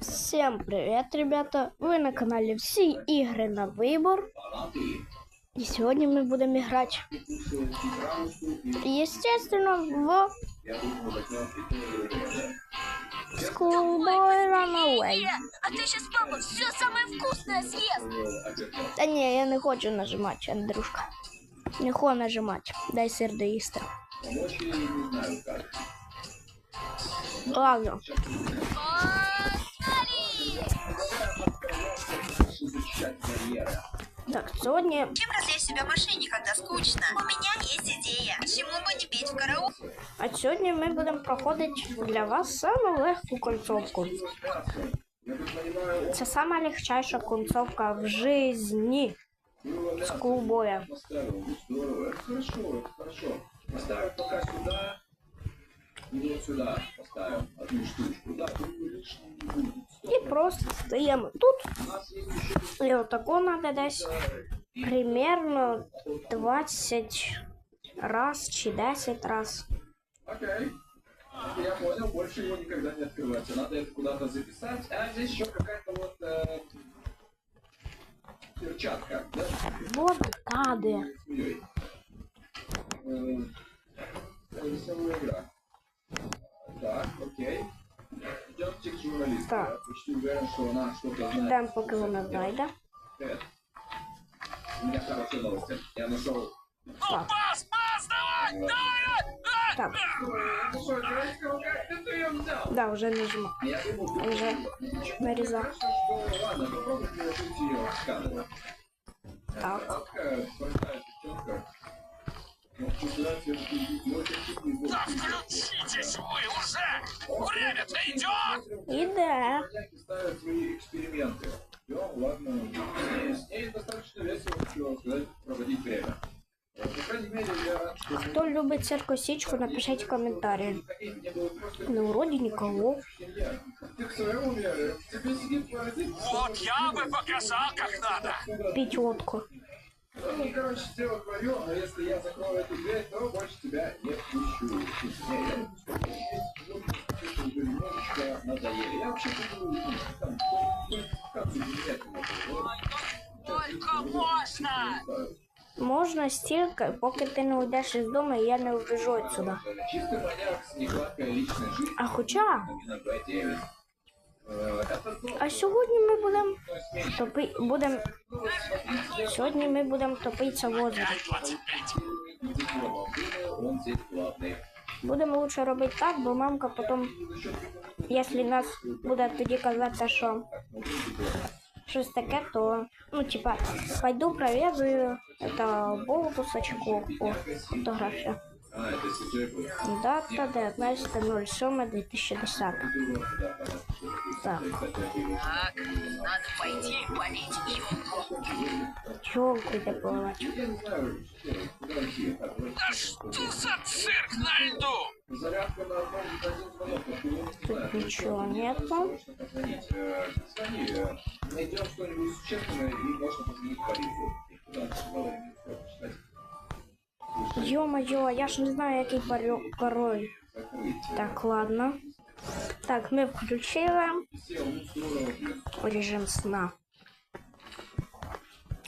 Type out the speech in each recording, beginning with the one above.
Всем привет, ребята! Вы на канале Все игры на выбор. И сегодня мы будем играть, естественно, в Schoolboy Runaway. А ты сейчас, папа, все самое вкусное съест. Та ні, я не хочу нажимати, Андрюшка. Не хочу нажимати. Дай сир доїсти. Ладно. Так, сьогодні Чем развлечь себя в машине, когда скучно? У меня есть идея. Почему бы не петь в караоке? А сьогодні ми будемо проходити для вас саму легку концовку. Це сама легчайша концовка в житті скулбоя. Здорово. Хорошо, хорошо. Поставим пока сюда. И вот сюда поставим одну штучку. Да, тут лишнего не будет. І просто стоїмо тут. У нас есть еще І отако треба десь примерно 20 раз чи 10 раз. Окей. Я понял, больше его никогда не открывать. Надо это куда-то записать. А здесь еще какая-то вот э, перчатка, да? Вот кади. С змеей. Э, Веселая игра. Так, окей. Идемте к журналисту. Так. Я почти уверен, что она. Привет. У меня хорошие новости. Я нашел... Так. Так, Зеленского, как ты ее взял? да. Я думал, ты Уже нарізав. Хорошо, идет! Іде. Маньяки ставят свои эксперименты. Все, ладно. С ней, с ней достаточно весело, что сказать, проводить время. Э, По крайней мере, я рад, что мы Хто любить циркосічку, напишіть в коментарі. ходить, мне было просто Ну, вроді нікого. семья. Ты в своем уме? В тебе сидит паразит. Вот я бы показал, как надо! П'ятьотку. Ну, короче, дело твое, но если я закрою эту дверь, то больше тебя не впущу. Не, я не пускаю. Есть животные, которые уже немножечко надоели. Я вообще буду, ну, там, квалификацию менять могу. Только можно! Можна стільки, поки ти не уйдеш із дому, і я не убіжу отсюди. Чистый маньяк с негладкой личной жизнью. А хоча, а сьогодні ми будемо топи... будем... Сьогодні ми будемо топитися в озері. 25. дипломом. Думаю, он здесь главный. Будемо лучше робити так, бо мамка потім, якщо нас буде тоді казати, що щось таке, то ну типа пойду проведу это болтусочку о фотографія. А. Дата 19.07.2010. Так, Так, надо пойти полить елку. Так, вот. Да что за цирк на льду? Тут ничего нету. Найдем что-нибудь существенное и можно позвонить полицию. И куда ты сказала, я не успел почитать. Йо-моє, я ж не знаю, який паро- пароль. Закрыть. Так, ладно. Так, ми включили Сел, ну здорово, блин. режим сна.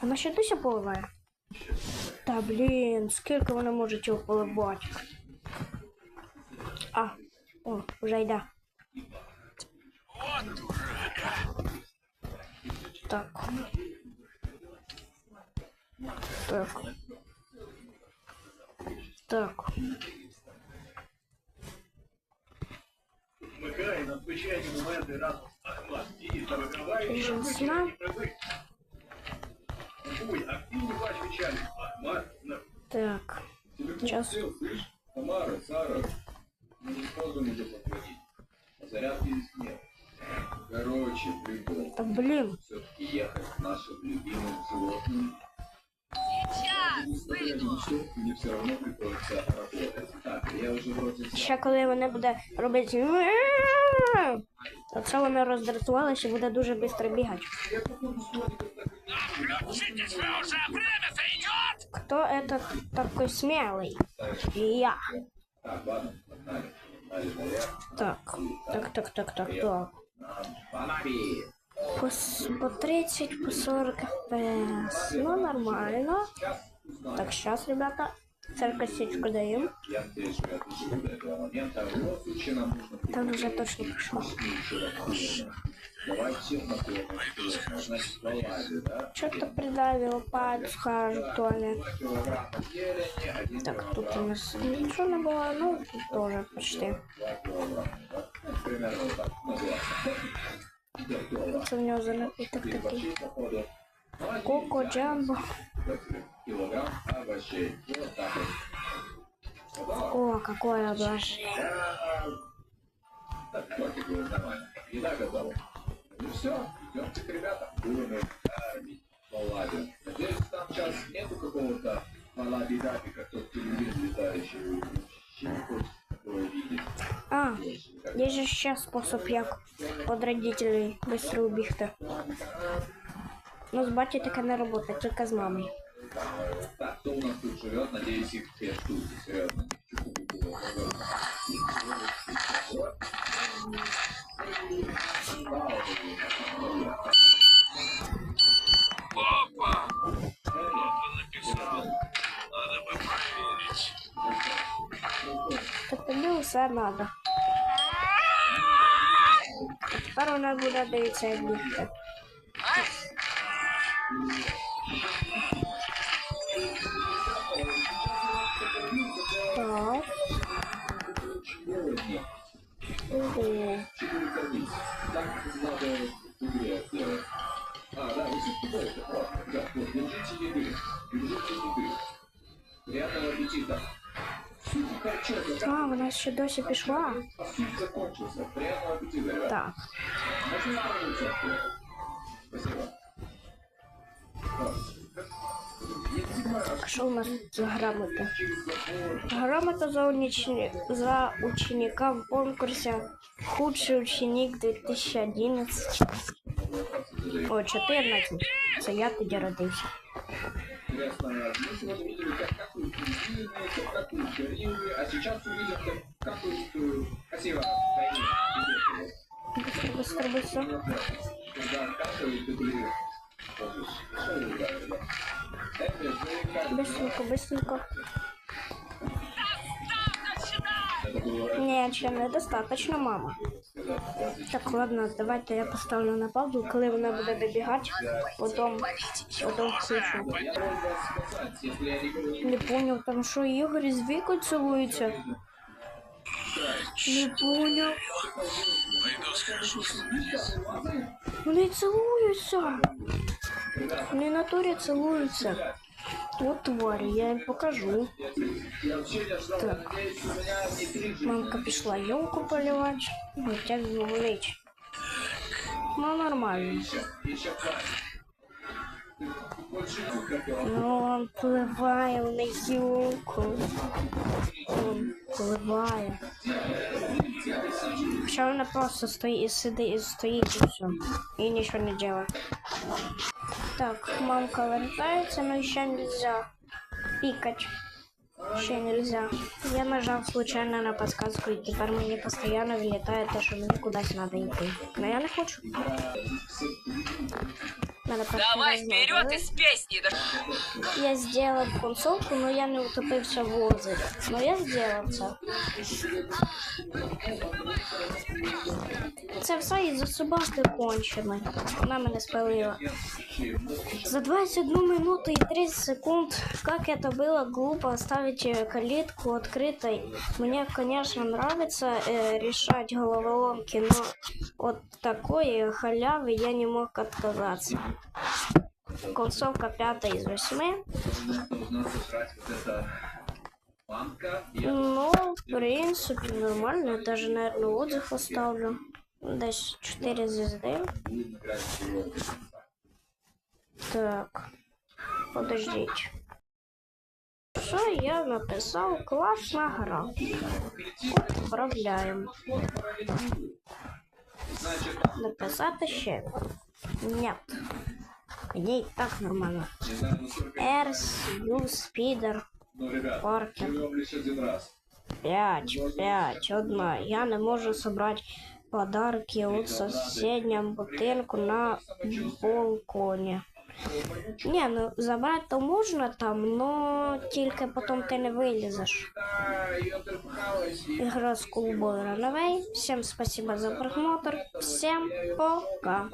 Вона ще досі поливає? Та блін, скільки вона може його поливати? А, о, вже йде. Вот дурака! Так. Так. Ахмат на Так. Сейчас. Тамара, Сара. Ну не сразу мне позвонить. А зарядки здесь нет. Короче, прикол. Та блін. Все-таки ехать к нашим любимым животным. Ще коли вони буде робити. То це воно роздратувалося і буде дуже швидко бігати. Я походу с Владиком так и Да включитесь вы уже! Время-то идет! Кто этот такой смелый? Я. Так, ладно, погнали. Погнали наверх. Так, так, так, так, так, так. Нам Фонари. По, с- по 30, по 40 FPS. Ну, нормально. Так, сейчас, ребята, церковь даем. Что Там уже точно да? Что-то придавило палец, скажет в туалет. Так, тут у нас ничего не было, ну, тоже почти. Це в нього за напиток один Коко Джамбо килограмм овощей. Вот так вот. Готово? О, какое облажение. Так, тортик будет нормально. Еда готова. Ну все, идемте к ребятам. Будем их кормить балладе. Надеюсь, там сейчас нету какого-то баллади-даби, как тот телевизор летающий. Вообще не хочется такое видеть. А, є же ще спосіб, як від родителей швидко убігти. Ну, з батьком таке не робота, тільки з мамою. Так, кто у нас тут живет? Надеюсь, их две штуки, серьезно. Опа! Кто-то написал. Надо бы проверить. Так тобі все треба. Тепер вона буде дивитися як бігти. Так надо игре сделать. А, да, вы все это. Ладно, да, вот, держите еды. Держите еды. Приятного аппетита. А, вона ще досі пішла. А суп закончился. Приятного аппетита, ребят. Так. Так. Що у нас за грамота? Грамота за, унич... за ученика в конкурсе Худший ученик 2011. О, 14. Це я тоді родився. Интересно, мы сегодня видели, как ще недостаточно, мама. Так, ладно, давайте я поставлю на паузу, коли вона буде добігати, потім, потім включу. Не понял, там що Ігор з Вікою цілуються? Не скажу. Вони цілуються. Вони на турі цілуються. От тварі, я їм покажу. Я вообще не ждал, Так. надеюсь, у меня не три же. Мамка пішла елку поливати. Хоча зволить. Ну, нормально. Еще, еще пара. Больше как Ну, он пливає на елку. Он пливає. Хоча вона просто стоїть, сидить і стоїть і все. І нічого не делает. Так, мамка вертается, но еще нельзя. Пикать. Еще нельзя. Я нажал случайно на подсказку, и теперь мне постоянно влетает то, что мне куда-то надо идти. Но я не хочу. Надо просто Давай размазывать. вперед из песни! Да Я сделал концовку, но я не утопився в озері. Но я зробив це. Це все із-за собаки конченої. Вона мене спалила. За 21 минуту и 30 секунд, как это было глупо оставить э, калитку открытой. Мне, конечно, нравится э, решать головоломки, но от такой халявы я не мог отказаться. Концовка пятая из восьми. должна сыграть вот эта банка. И Ну, в принципе, нормально. Я даже, наверное, отзыв оставлю. Десь 4 звезды. будем играть сегодня. Так, подождите. Что я написал? Классная гра. Отправляем. Значит, Написати ще. Нет. Ей так нормально. не. Эрс, Ю, Спидер, Паркер. 5, 5, одна. Я не можу собрати подарки у соседнем будинку на балконі. Ні, ну забрати то можна там, но тільки потім ти не вилізеш. Игра с Boy Runaway. Всем спасибо за просмотр. Всем пока.